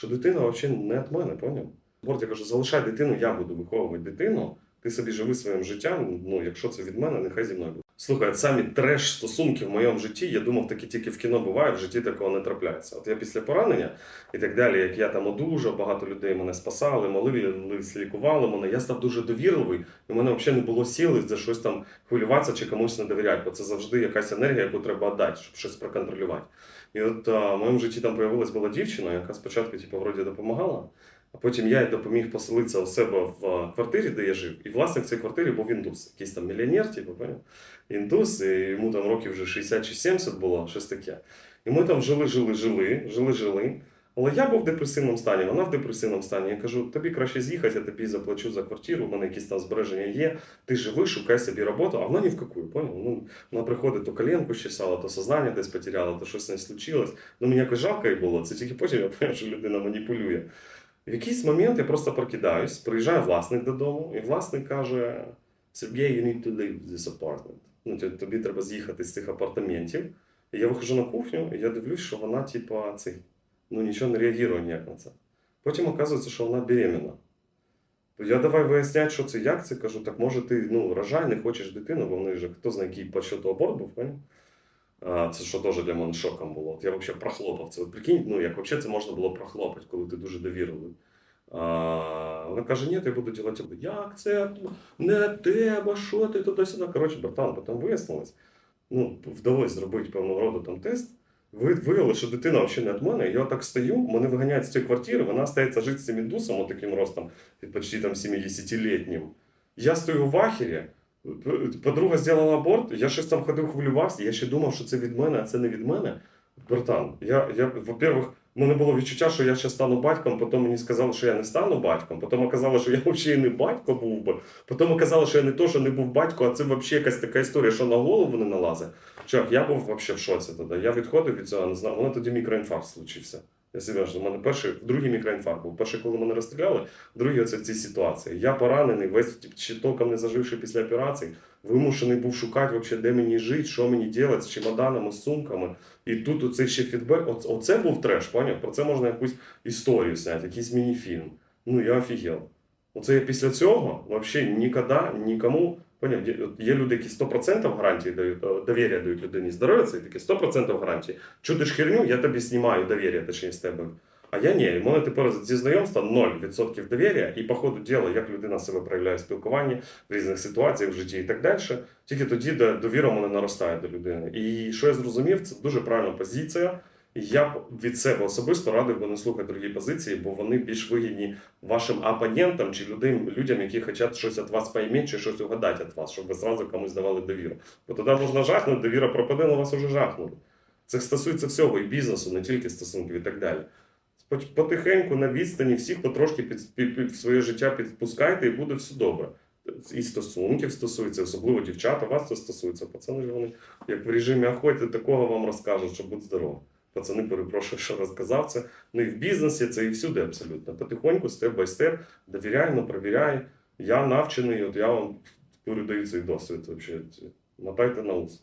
що дитина взагалі не від мене, поняв? Борт, я кажу, залишай дитину, я буду виховувати дитину. Ти собі живи своїм життям. Ну, якщо це від мене, нехай зі мною буде. Слухай, самі треш стосунки в моєму житті, я думав, такі тільки в кіно буває, в житті такого не трапляється. От я після поранення і так далі, як я там одужав, багато людей мене спасали, молились, лікували мене. Я став дуже довірливий, і в мене взагалі не було сили за щось там хвилюватися чи комусь не довіряти, бо це завжди якась енергія, яку треба віддати, щоб щось проконтролювати. І от а, в моєму житті там появилась була дівчина, яка спочатку, типу, вроді допомагала. А потім я допоміг поселитися у себе в квартирі, де я жив. І власник цієї квартири був індус, якийсь там мільйонер, типу, індус, і йому там років вже 60 чи 70 було, щось таке. І ми там жили, жили, жили, жили, жили. Але я був в депресивному стані, вона в депресивному стані. Я кажу, тобі краще з'їхати, я тобі заплачу за квартиру, у мене якісь там збереження є. Ти живи, шукай собі роботу, а вона ні в какую, поняв? Ну, вона приходить, то коленку щесала, то сознання десь потеряла, то щось не случилось. Ну, мені якось жалко їй було. Це тільки потім я поняв, що людина маніпулює. В якийсь момент я просто прокидаюсь, приїжджає власник додому, і власник каже: Сергій, you need to leave this apartment. Ну, тобі- треба з'їхати з цих апартаментів. І я виходжу на кухню, і я дивлюсь, що вона, типа, цей, ну нічого не реагує ніяк на це. Потім оказується, що вона беременна. Я давай виясняти, що це, як це. Кажу, так може ти ну, рожай, не хочеш дитину, бо в неї же хто знає, який по аборт був, це що теж для мене шоком було. От я взагалі прохлопав це. От прикинь, ну як взагалі це можна було прохлопати, коли ти дуже довірливий. А, вона каже, ні, я буду робити. Як це? Не тебе, що ти туди-сюди. Коротше, братан, потім вияснилось. Ну, вдалося зробити певного роду там тест. Ви виявили, що дитина взагалі не від мене. Я так стою, мене виганяють з цієї квартири, вона стається жити з цим індусом, таким ростом, почти там 70-літнім. Я стою в ахері, подруга зробила аборт, я щось там ходив, хвилювався, я ще думав, що це від мене, а це не від мене. Братан, я, я во-первых, в мене було відчуття, що я ще стану батьком, потім мені сказали, що я не стану батьком, потім оказало, що я взагалі не батько був би, потім оказало, що я не то, що не був батько, а це взагалі якась така історія, що на голову не налазить. Чувак, я був взагалі в шоці тоді. Я відходив від цього, не знаю, у тоді мікроінфаркт случився. Я серйозно, у мене перший, другий мікроінфаркт був. Перший, коли мене розстріляли, другий оце в цій ситуації. Я поранений, весь ще толком не заживши після операції, вимушений був шукати, вообще, де мені жити, що мені робити з чемоданами, з сумками. І тут оцей ще фідбек. Оце був треш, поняв? Про це можна якусь історію зняти, якийсь міні-фільм. Ну я офігел. Оце я після цього взагалі ніколи нікому. Поняв, є- люди, які 100% гарантії дають, довір'я дають людині здоров'я, це таке 100% гарантії. Чудиш херню, я тобі знімаю довір'я, точніше з тебе. А я ні, у мене тепер зі знайомства 0% довір'я, і по ходу діла, як людина себе проявляє в спілкуванні в різних ситуаціях в житті і так далі. Тільки тоді де довіра мене наростає до людини. І що я зрозумів, це дуже правильна позиція. Я б від себе особисто радив би не слухати другі позиції, бо вони більш вигідні вашим опонентам чи людям, людям, які хочуть щось від вас поймати чи щось угадати від вас, щоб ви зразу комусь давали довіру. Бо тоді можна жахнути, довіра пропаде, але вас уже жахнули. Це стосується всього і бізнесу, не тільки стосунків і так далі. Потихеньку на відстані всіх потрошки під, під, під своє життя підпускайте і буде все добре. І стосунків стосується, особливо дівчата, вас це стосується. Пацани ж вони, як в режимі охоти, такого вам розкажуть, що будь здоров. Пацани, перепрошую, що розказав це. Ну і в бізнесі це і всюди абсолютно. Потихоньку, степ бай степ, довіряй, провіряй. Я навчений, от я вам передаю цей досвід. Мотайте на ус.